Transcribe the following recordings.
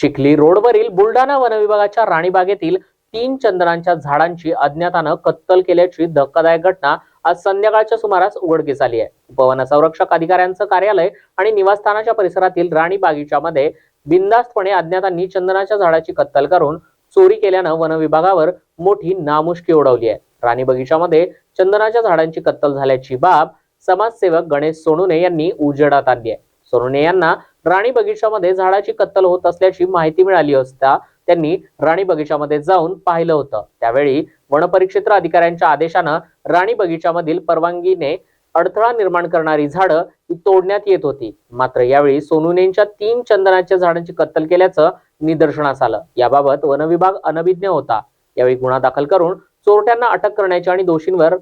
चिखली रोडवरील बुलढाणा वनविभागाच्या राणीबागेतील तीन चंदनांच्या झाडांची अज्ञातानं कत्तल केल्याची धक्कादायक घटना आज संध्याकाळच्या सुमारास उघडकीस आली आहे. उपवन संरक्षक अधिकाऱ्यांचं कार्यालय आणि निवासस्थानाच्या परिसरातील राणी बागीच्यामध्ये बिंदास्तपणे अज्ञातांनी चंदनाच्या झाडाची कत्तल करून चोरी केल्यानं वनविभागावर मोठी नामुष्की उडवली आहे. राणी बगीच्यामध्ये चंदनाच्या झाडांची कत्तल झाल्याची बाब समाजसेवक गणेश सोनुने यांनी उजेडात आणली आहे. सोनुने यांना राणी बगीच्यामध्ये झाडाची कत्तल होत असल्याची माहिती मिळाली असता त्यांनी राणी बगीचामध्ये जाऊन पाहिलं होतं. त्यावेळी वनपरिक्षेत्र अधिकाऱ्यांच्या आदेशानं राणी बगीचामधील परवानगीने अडथळा निर्माण करणारी झाडं ही तोडण्यात येत होती. मात्र यावेळी सोनुनेंच्या तीन चंदनाच्या झाडांची कत्तल केल्याचं निदर्शनास आलं. याबाबत वनविभाग अनभिज्ञ होता. यावेळी गुन्हा दाखल करून चोरट्यांना अटक करण्याची आणि दोषींवर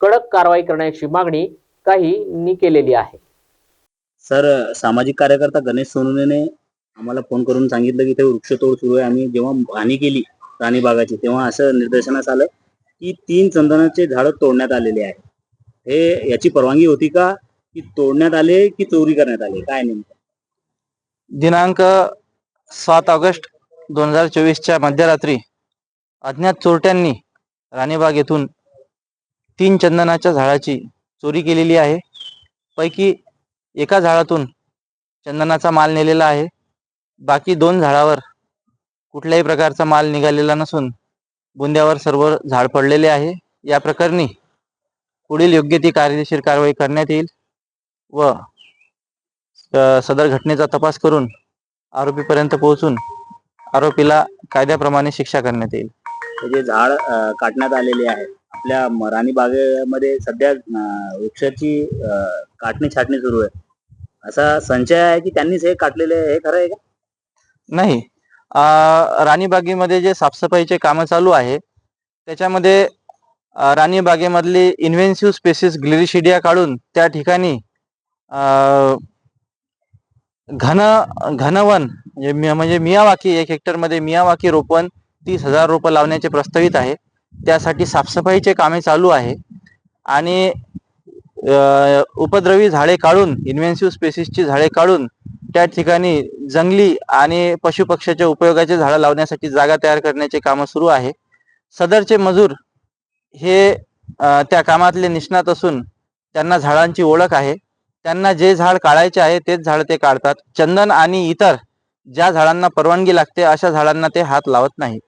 कडक कारवाई करण्याची मागणी काहींनी केलेली आहे. सर सामाजिक कार्यकर्ता गणेश सोनुने आम्हाला फोन करून सांगितलं की इथे वृक्षतोड सुरू आहे. आम्ही जेव्हा पाहणी केली राणी बागाची तेव्हा असं निदर्शनास आलं की तीन चंदनाचे झाडं तोडण्यात आलेले आहे हे याची परवानगी होती का? की तोडण्यात आले की चोरी करण्यात आले? काय नेमकं? दिनांक सात ऑगस्ट दोन हजार चोवीसच्या मध्यरात्री अज्ञात चोरट्यांनी राणीबाग येथून तीन चंदनाच्या झाडाची चोरी केलेली आहे. पैकी एका झाडातून चंदनाचा माल नेलेला आहे. बाकी दोन झाडावर कुठल्याही प्रकारचा माल निघालेला नसून बुंद्यावर सर्व झाड पडलेले आहे. या प्रकरणी पुढील योग्य ती कायदेशीर कारवाई करण्यात येईल व सदर घटनेचा तपास करून आरोपीपर्यंत पोहोचून आरोपीला कायद्याप्रमाणे शिक्षा करण्यात येईल. जे झाड काढण्यात काटण्यात आलेले आहे आपल्या म- राणी बागेमध्ये सध्या वृक्षाची काटणी छाटणी सुरू आहे. असा संचय आहे की त्यांनीच हे काटलेले आहे हे खरं आहे का? नाही. राणीबागेमध्ये जे साफसफाईचे कामं चालू आहे त्याच्यामध्ये राणीबागेमधली इन्व्हेन्सिव्ह स्पेसिस ग्लिरिशिडिया काढून त्या ठिकाणी घन घनवन म्हणजे, म्हणजे मियावाकी एक हेक्टरमध्ये मियावाकी रोपण तीस हजार रोपं लावण्याचे प्रस्तावित आहे. त्यासाठी साफसफाईचे कामे चालू आहे. आणि उपद्रवी झाडे काढून इन्व्हेन्सिव्ह स्पेसिसची झाडे काढून त्या ठिकाणी जंगली आणि पशुपक्ष्याच्या उपयोगाचे झाडं लावण्यासाठी जागा तयार करण्याचे कामं सुरू आहे. सदरचे मजूर हे त्या कामातले निष्णात असून त्यांना झाडांची ओळख आहे. त्यांना जे झाड काढायचे आहे तेच झाड ते काढतात. चंदन आणि इतर ज्या झाडांना परवानगी लागते अशा झाडांना ते हात लावत नाहीत.